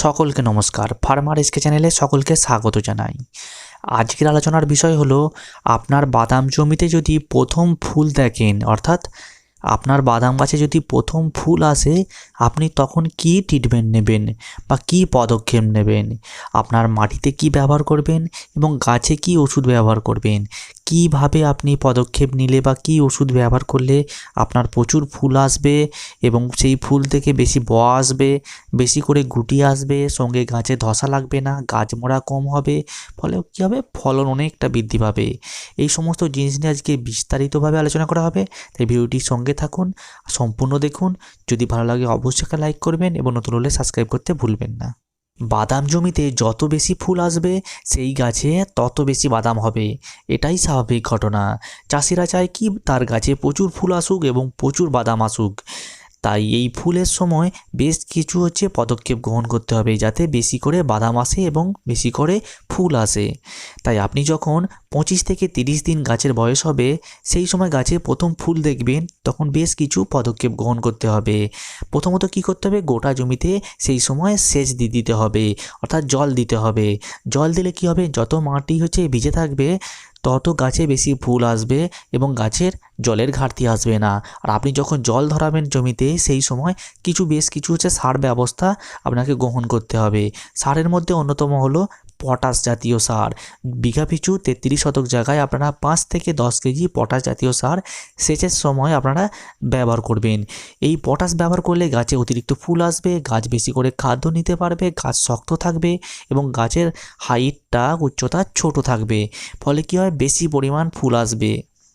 সকলকে নমস্কার। Farmer SK চ্যানেলে সকলকে স্বাগত জানাই। আজকের আলোচনার বিষয় হলো, আপনার বাদাম জমিতে যদি প্রথম ফুল দেখেন, অর্থাৎ আপনার বাদাম গাছে যদি প্রথম ফুল আসে, আপনি তখন কি ট্রিটমেন্ট নেবেন বা কি পদক্ষেপ নেবেন? আপনার মাটিতে কি ব্যবহার করবেন এবং গাছে কি ওষুধ ব্যবহার করবেন? কীভাবে আপনি পদক্ষেপ নিলে বা কি ওষুধ ব্যবহার করলে আপনার প্রচুর ফুল আসবে এবং সেই ফুল থেকে বেশি ব আসবে, বেশি করে গুটি আসবে, সঙ্গে গাছে ধসা লাগবে না, গাছ মরা কম হবে, ফলে কী হবে? ফলন অনেকটা বৃদ্ধি পাবে। এই সমস্ত জিনিস নিয়ে আজকে বিস্তারিতভাবে আলোচনা করা হবে, তাই ভিডিওটির সঙ্গে থাকুন সম্পূর্ণ দেখুন। যদি ভালো লাগে অবশ্যই লাইক করবেন এবং নতুন হলে সাবস্ক্রাইব করতে ভুলবেন না। বাদাম জমিতে যত বেশি ফুল আসবে, সেই গাছে তত বেশি বাদাম হবে। এটাই স্বাভাবিক ঘটনা। চাষিরা চায় কি তার গাছে প্রচুর ফুল আসুক এবং প্রচুর বাদাম আসুক। তাই এই ফুলের সময় বেশ কিছু হচ্ছে পদক্ষেপ গ্রহণ করতে হবে যাতে বেশি করে বাদাম আসে এবং বেশি করে ফুল আসে। তাই আপনি যখন পঁচিশ থেকে তিরিশ দিন গাছের বয়স হবে, সেই সময় গাছে প্রথম ফুল দেখবেন, তখন বেশ কিছু পদক্ষেপ গ্রহণ করতে হবে। প্রথমত কি করতে হবে? গোটা জমিতে সেই সময় সেচ দিয়ে দিতে হবে, অর্থাৎ জল দিতে হবে। জল দিলে কি হবে? যত মাটি হচ্ছে ভিজে থাকবে তত গাছে বেশি ফুল আসবে এবং গাছের জলের ঘাটতি আসবে না। আর আপনি যখন জল ধরাবেন জমিতে, সেই সময় কিছু, বেশ কিছু হচ্ছে সার ব্যবস্থা আপনাকে গ্রহণ করতে হবে। সারের মধ্যে অন্যতম হলো পটাশ জাতীয় সার। বিঘা পিছু তেত্রিশ শতক জায়গায় আপনারা পাঁচ থেকে দশ কেজি পটাশ জাতীয় সার সেচের সময় আপনারা ব্যবহার করবেন। এই পটাশ ব্যবহার করলে গাছে অতিরিক্ত ফুল আসবে, গাছ বেশি করে খাদ্য নিতে পারবে, গাছ শক্ত থাকবে এবং গাছের হাইটটা, উচ্চতা ছোট থাকবে। ফলে কী হয়? বেশি পরিমাণ ফুল আসবে।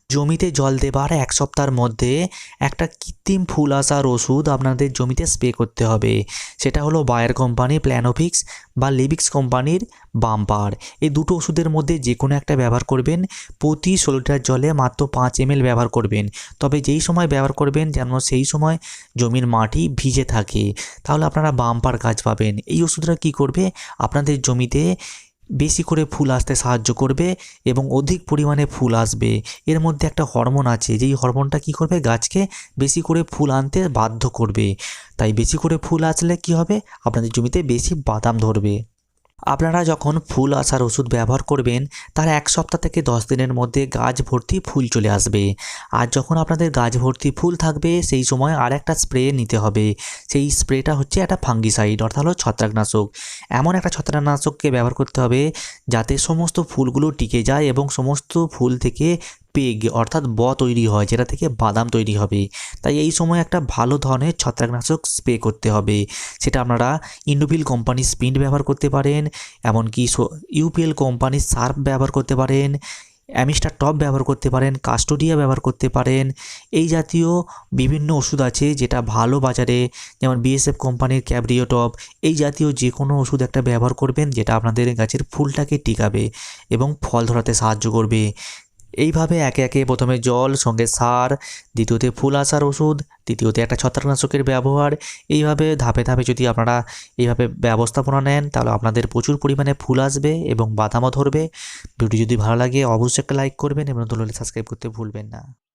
জমিতে জল দেবার এক সপ্তাহের মধ্যে একটা কৃত্রিম ফুল আসার ওষুধ আপনাদের জমিতে স্প্রে করতে হবে। সেটা হলো বায়ার কোম্পানি প্ল্যানোফিক্স বা লিবিক্স কোম্পানির বাম্পার। এই দুটো ওষুধের মধ্যে যে কোনো একটা ব্যবহার করবেন। প্রতি ষোলো লিটার জলে মাত্র পাঁচ এম ব্যবহার করবেন। তবে যেই সময় ব্যবহার করবেন যেন সেই সময় জমির মাটি ভিজে থাকে। তাহলে আপনারা বাম্পার কাজ পাবেন। এই ওষুধটা কী করবে? আপনাদের জমিতে বেশি করে ফুল আসতে সাহায্য করবে এবং অধিক পরিমাণে ফুল আসবে। এর মধ্যে একটা হরমোন আছে, যেই হরমোনটা কি করবে? গাছকে বেশি করে ফুল আনতে বাধ্য করবে। তাই বেশি করে ফুল আসলে কি হবে? আপনাদের জমিতে বেশি বাদাম ধরবে। আপনারা যখন ফুল আসার ওষুধ ব্যবহার করবেন, তার এক সপ্তাহ থেকে দশ দিনের মধ্যে গাছ ভর্তি ফুল চলে আসবে। আর যখন আপনাদের গাছ ভর্তি ফুল থাকবে, সেই সময় আর একটা স্প্রে নিতে হবে। সেই স্প্রেটা হচ্ছে একটা ফাঙ্গিসাইড, অর্থাৎ হলো ছত্রাকনাশক। এমন একটা ছত্রাকনাশককে ব্যবহার করতে হবে যাতে সমস্ত ফুলগুলো টিকে যায় এবং সমস্ত ফুল থেকে পেগ অর্থাৎ ব তৈরি হয়, যেটা থেকে বাদাম তৈরি হবে। তাই এই সময় একটা ভালো ধরনের ছত্রাকনাশক স্প্রে করতে হবে। সেটা আপনারা ইন্ডোফিল কোম্পানির স্পিন্ড ব্যবহার করতে পারেন, এমনকি ইউপিএল কোম্পানির সার্ফ ব্যবহার করতে পারেন, অ্যামিস্টার টপ ব্যবহার করতে পারেন, কাস্টোডিয়া ব্যবহার করতে পারেন। এই জাতীয় বিভিন্ন ওষুধ আছে যেটা ভালো বাজারে, যেমন বিএসএফ কোম্পানির ক্যাবরিও টপ, এই জাতীয় যে কোনো ওষুধ একটা ব্যবহার করবেন, যেটা আপনাদের গাছের ফুলটাকে টিকাবে এবং ফল ধরাতে সাহায্য করবে। এইভাবে একে একে প্রথমে জল, সঙ্গে সার, দ্বিতীয়তে ফুল আসার ওষুধ, তৃতীয়তে একটা ছত্রাকনাশকের ব্যবহার। এইভাবে ধাপে ধাপে যদি আপনারা এইভাবে ব্যবস্থাপনা নেন, তাহলে আপনাদের প্রচুর পরিমাণে ফুল আসবে এবং বাদামও ধরবে। ভিডিও যদি ভালো লাগে, অবশ্যই একটা লাইক করবেন এবং নতুন সাবস্ক্রাইব করতে ভুলবেন না।